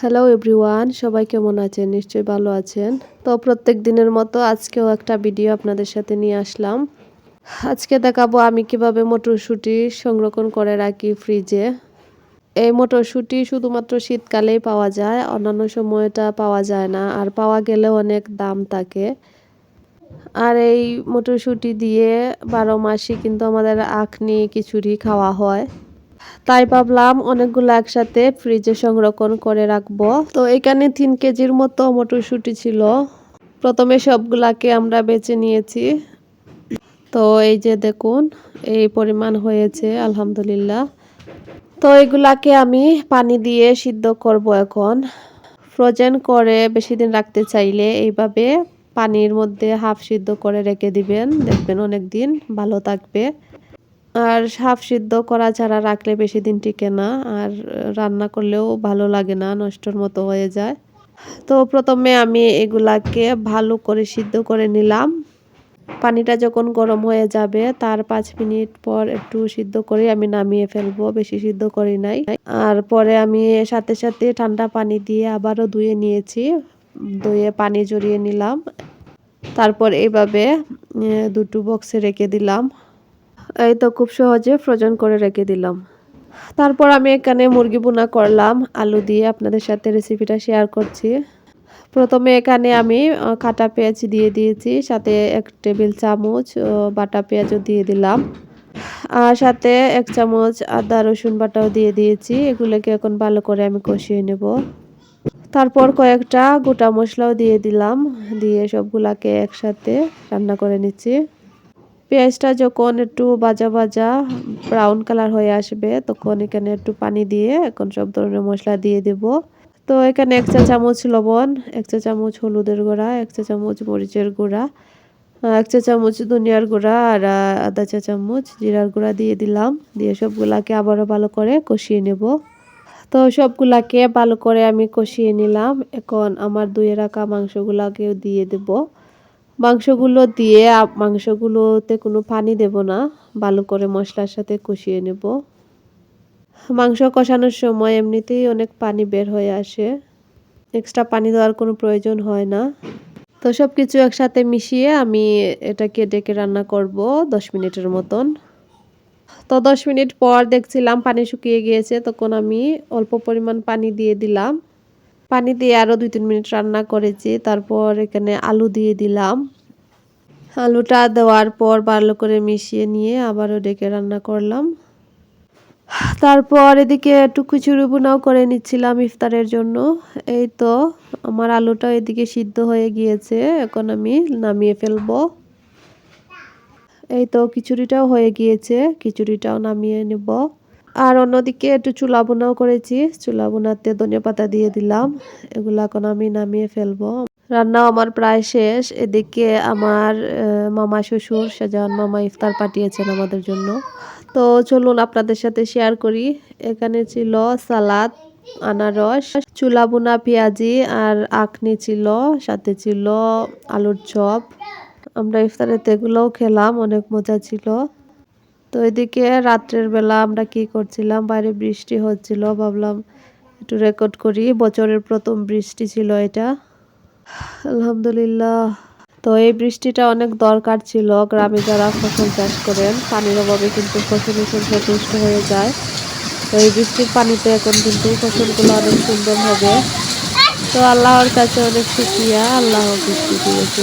Hello everyone সবাই কেমন আছেন? নিশ্চয়ই ভালো আছেন। তো প্রত্যেক দিনের মতো আজকেও একটা ভিডিও আপনাদের সাথে নিয়ে আসলাম। আজকে দেখাবো আমি কীভাবে মটরশুঁটি সংরক্ষণ করে রাখি ফ্রিজে এই মটরশুঁটি শুধুমাত্র শীতকালেই পাওয়া যায়, অন্যান্য সময়টা পাওয়া যায় না, আর পাওয়া গেলেও অনেক দাম থাকে। আর এই মটরশুঁটি দিয়ে বারো মাসই কিন্তু আমাদের আখনি, খিচুড়ি খাওয়া হয়। তাই ভাবলাম অনেকগুলো একসাথে ফ্রিজে সংরক্ষণ করে রাখব। তো এখানে তিন কেজির মতো মটরশুঁটি ছিল। প্রথমে সবগুলাকে আমরা বেছে নিয়েছি। তো এই যে দেখুন, এই পরিমাণ হয়েছে, আলহামদুলিল্লাহ। তো এগুলাকে আমি পানি দিয়ে সিদ্ধ করব এখন। ফ্রোজেন করে বেশি দিন রাখতে চাইলে এইভাবে পানির মধ্যে হাফ সিদ্ধ করে রেখে দিবেন। দেখবেন অনেক দিন ভালো থাকবে। আর হাফ সিদ্ধ করা ছাড়া রাখলে বেশি দিন টিকে না, আর রান্না করলেও ভালো লাগে না, নষ্টর মতো হয়ে যায়। তো প্রথমে আমি এগুলাকে ভালো করে সিদ্ধ করে নিলাম। পানিটা যখন গরম হয়ে যাবে, তার পাঁচ মিনিট পর একটু সিদ্ধ করে আমি নামিয়ে ফেলব, বেশি সিদ্ধ করি নাই। আর পরে আমি সাথে সাথে ঠান্ডা পানি দিয়ে আবারও ধুয়ে নিয়েছি, ধুয়ে পানি জড়িয়ে নিলাম। তারপর এইভাবে দুটো বক্সে রেখে দিলাম। এই তো খুব সহজে ফ্রোজন করে রেখে দিলাম। তারপর আমি এখানে মুরগি বোনা করলাম, আলু দিয়ে আপনাদের সাথে রেসিপিটা শেয়ার করছি। প্রথমে এখানে আমি কাটা পেঁয়াজ দিয়ে দিয়েছি, সাথে এক টেবিল চামচ বাটা পেঁয়াজও দিয়ে দিলাম। আর সাথে এক চামচ আদা, রসুন বাটাও দিয়ে দিয়েছি, এগুলোকে এখন ভালো করে আমি কষিয়ে নেব। তারপর কয়েকটা গোটা মশলাও দিয়ে দিলাম, দিয়ে সবগুলাকে একসাথে রান্না করে নিচ্ছি। পেঁয়াজটা যখন একটু বাজা বাজা ব্রাউন কালার হয়ে আসবে, তখন এখানে একটু পানি দিয়ে এখন সব ধরনের মশলা দিয়ে দেব। তো এখানে এক চা চামচ লবণ, এক চা চামচ হলুদের গুঁড়া, এক চা চামচ মরিচের গুঁড়া, এক চা চামচ ধনিয়ার গুঁড়া আর আধা চা চামচ জিরার গুঁড়া দিয়ে দিলাম। দিয়ে সবগুলাকে আবারও ভালো করে কষিয়ে নেব। তো সবগুলাকে ভালো করে আমি কষিয়ে নিলাম। এখন আমার দুয়ে রাখা মাংসগুলাকেও দিয়ে দেবো। মাংসগুলো দিয়ে মাংসগুলোতে কোনো পানি দেব না। ভালো করে মশলার সাথে কষিয়ে নেব। মাংস কষানোর সময় এমনিতেই অনেক পানি বের হয়ে আসে। এক্সট্রা পানি দেওয়ার কোনো প্রয়োজন হয় না। তো সব কিছু একসাথে মিশিয়ে আমি এটাকে ডেকে রান্না করব দশ মিনিটের মতন। তো দশ মিনিট পর দেখছিলাম পানি শুকিয়ে গিয়েছে, তখন আমি অল্প পরিমাণ পানি দিয়ে দিলাম। পানি দিয়ে আরও দুই, তিন মিনিট রান্না করেছি। তারপর এখানে আলু দিয়ে দিলাম। আলুটা দেওয়ার পর ভালো করে মিশিয়ে নিয়ে আবারও ডেকে রান্না করলাম। তারপর এদিকে একটু খিচুড়ি বোনাও করে নিচ্ছিলাম ইফতারের জন্য। এই তো আমার আলুটা এদিকে সিদ্ধ হয়ে গিয়েছে। এখন আমি নামিয়ে ফেলব। এই তো খিচুড়িটাও হয়ে গিয়েছে। খিচুড়িটাও নামিয়ে নেব। আর অন্যদিকে একটু চুলা বোনাও করেছি। চুলা বোনাতে ধনিয়া পাতা দিয়ে দিলাম। এগুলো এখন আমি নামিয়ে ফেলব। রান্নাও আমার প্রায় শেষ। এদিকে আমার মামা শ্বশুর শাহজাহান মামা ইফতার পাঠিয়েছেন আমাদের জন্য। তো চলুন আপনাদের সাথে শেয়ার করি। এখানে ছিল সালাদ, আনারস, চুলা বোনা পেঁয়াজি আর আখনি ছিল। সাথে ছিল আলুর চপ। আমরা ইফতারেতে এগুলোও খেলাম, অনেক মজা ছিল। তো এদিকে রাত্রের বেলা আমরা কি করছিলাম? বাইরে বৃষ্টি হচ্ছিল, ভাবলাম একটু রেকর্ড করি। বছরের প্রথম বৃষ্টি ছিল এটা। আলহামদুলিল্লাহ। তো এই বৃষ্টিটা অনেক দরকার ছিল। গ্রামে যারা ফসল চাষ করেন, পানির অভাবে কিন্তু ফসল ক্ষতিগ্রস্ত হয়ে যায়। তো এই বৃষ্টির পানিতে এখন কিন্তু ফসলগুলো অনেক সুন্দর হবে। তো আল্লাহর কাছে অনেক শুক্রিয়া। আল্লাহ বৃষ্টি দিয়েছে